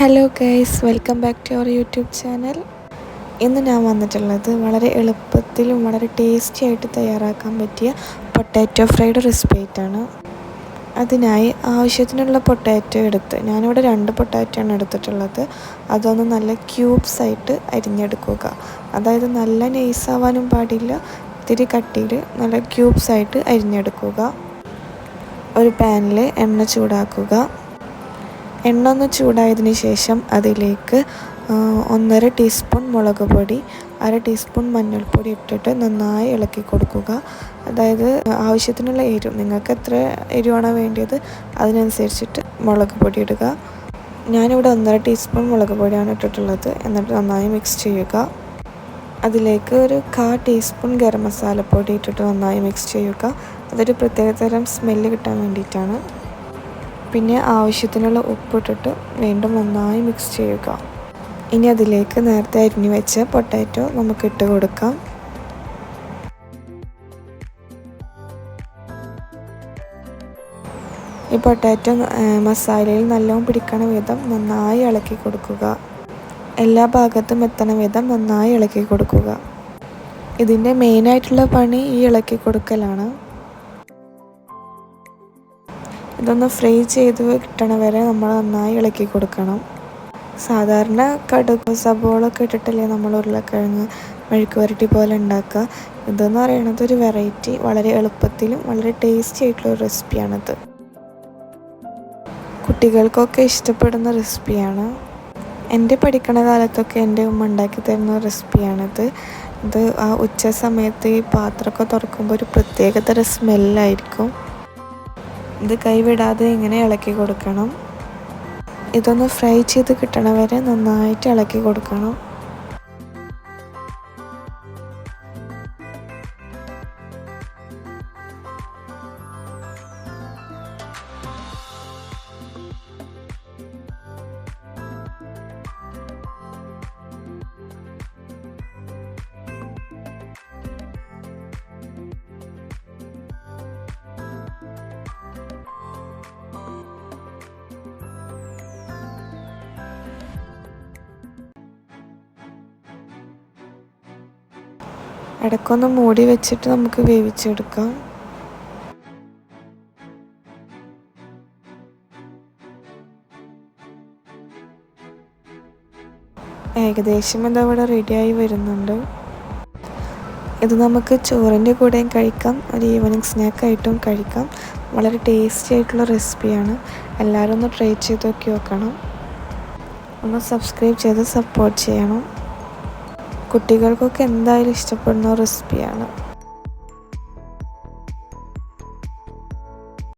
Hello guys welcome back to our YouTube channel ഇന്ന് ഞാൻ വന്നിട്ടുള്ളത് വളരെ എളുപ്പത്തിലും വളരെ ടേസ്റ്റി ആയിട്ട് തയ്യാറാക്കാൻ പറ്റിയ പൊട്ടാറ്റോ ഫ്രൈഡ് റെസിപ്പി ആയിട്ടാണ്. അതിനായി ആവശ്യത്തിനുള്ള പൊട്ടാറ്റോ എടുത്ത് ഞാനിവിടെ രണ്ട് പൊട്ടാറ്റോ ആണ് എടുത്തിട്ടുള്ളത്. അതൊന്ന് നല്ല ക്യൂബ്സ് ആയിട്ട് അരിഞ്ഞെടുക്കുക. അതായത് നല്ല നെയ്സാവാനും പാടില്ല ഇത്തിരി കട്ടിയിൽ നല്ല ക്യൂബ്സ് ആയിട്ട് അരിഞ്ഞെടുക്കുക. ഒരു പാനിൽ എണ്ണ ചൂടാക്കുക. എണ്ണ ഒന്ന് ചൂടായതിന് ശേഷം അതിലേക്ക് ഒന്നര ടീസ്പൂൺ മുളക് പൊടി അര ടീസ്പൂൺ മഞ്ഞൾപ്പൊടി ഇട്ടിട്ട് നന്നായി ഇളക്കി കൊടുക്കുക. അതായത് ആവശ്യത്തിനുള്ള എരിവ് നിങ്ങൾക്ക് എത്ര എരിവാണോ വേണ്ടത് അതിനനുസരിച്ചിട്ട് മുളക് പൊടി ഇടുക. ഞാനിവിടെ ഒന്നര ടീസ്പൂൺ മുളക് പൊടിയാണ് ഇട്ടിട്ടുള്ളത്. എന്നിട്ട് നന്നായി മിക്സ് ചെയ്യുക. അതിലേക്ക് ഒരു കാ ടീസ്പൂൺ ഗരം മസാലപ്പൊടി ഇട്ടിട്ട് നന്നായി മിക്സ് ചെയ്യുക. അതൊരു പ്രത്യേകതരം സ്മെല്ല് കിട്ടാൻ വേണ്ടിയിട്ടാണ്. പിന്നെ ആവശ്യത്തിനുള്ള ഉപ്പിട്ടിട്ട് വീണ്ടും നന്നായി മിക്സ് ചെയ്യുക. ഇനി അതിലേക്ക് നേരത്തെ അരിഞ്ഞു വെച്ച പൊട്ടാറ്റോ നമുക്ക് ഇട്ട് കൊടുക്കാം. ഈ പൊട്ടാറ്റോ മസാലയിൽ നല്ലോണം പിടിക്കണ വിധം നന്നായി ഇളക്കി കൊടുക്കുക. എല്ലാ ഭാഗത്തും എത്തണ വിധം നന്നായി ഇളക്കി കൊടുക്കുക. ഇതിന്റെ മെയിനായിട്ടുള്ള പണി ഈ ഇളക്കി കൊടുക്കലാണ്. ഇതൊന്ന് ഫ്രൈ ചെയ്ത് കിട്ടണ വരെ നമ്മൾ നന്നായി ഇളക്കി കൊടുക്കണം. സാധാരണ കടുക് സബോളൊക്കെ ഇട്ടിട്ടല്ലേ നമ്മൾ ഉരുളക്കിഴങ്ങ് മെഴുക്ക് വരട്ടി പോലെ ഉണ്ടാക്കുക. ഇതെന്ന് പറയുന്നത് ഒരു വെറൈറ്റി വളരെ എളുപ്പത്തിലും വളരെ ടേസ്റ്റി ആയിട്ടുള്ള ഒരു റെസിപ്പിയാണിത് കുട്ടികൾക്കൊക്കെ ഇഷ്ടപ്പെടുന്ന റെസിപ്പിയാണ് എന്റെ പഠിക്കണ കാലത്തൊക്കെ എന്റെ ഉമ്മ ഉണ്ടാക്കി തരുന്ന റെസിപ്പിയാണിത് ഇത് ആ ഉച്ച സമയത്ത് ഈ പാത്രമൊക്കെ തുറക്കുമ്പോൾ ഒരു പ്രത്യേകതര സ്മെല്ലായിരിക്കും ഇത് കൈവിടാതെ ഇങ്ങനെ ഇളക്കി കൊടുക്കണം. ഇതൊന്ന് ഫ്രൈ ചെയ്ത് കിട്ടണ വരെ നന്നായിട്ട് ഇളക്കി കൊടുക്കണം. ഇടയ്ക്കൊന്ന് മൂടി വെച്ചിട്ട് നമുക്ക് വേവിച്ചെടുക്കാം. ഏകദേശം ഇതവിടെ റെഡിയായി വരുന്നുണ്ട്. ഇത് നമുക്ക് ചോറിന്റെ കൂടെയും കഴിക്കാം. ഒരു ഈവനിങ് സ്നാക്കായിട്ടും കഴിക്കാം. വളരെ ടേസ്റ്റി ആയിട്ടുള്ള റെസിപ്പിയാണ് എല്ലാവരും ഒന്ന് ട്രൈ ചെയ്ത് നോക്കി നോക്കണം. ഒന്ന് സബ്സ്ക്രൈബ് ചെയ്ത് സപ്പോർട്ട് ചെയ്യണം. കുട്ടികൾക്കൊക്കെ എന്തായാലും ഇഷ്ടപ്പെടുന്ന റെസിപ്പിയാണ്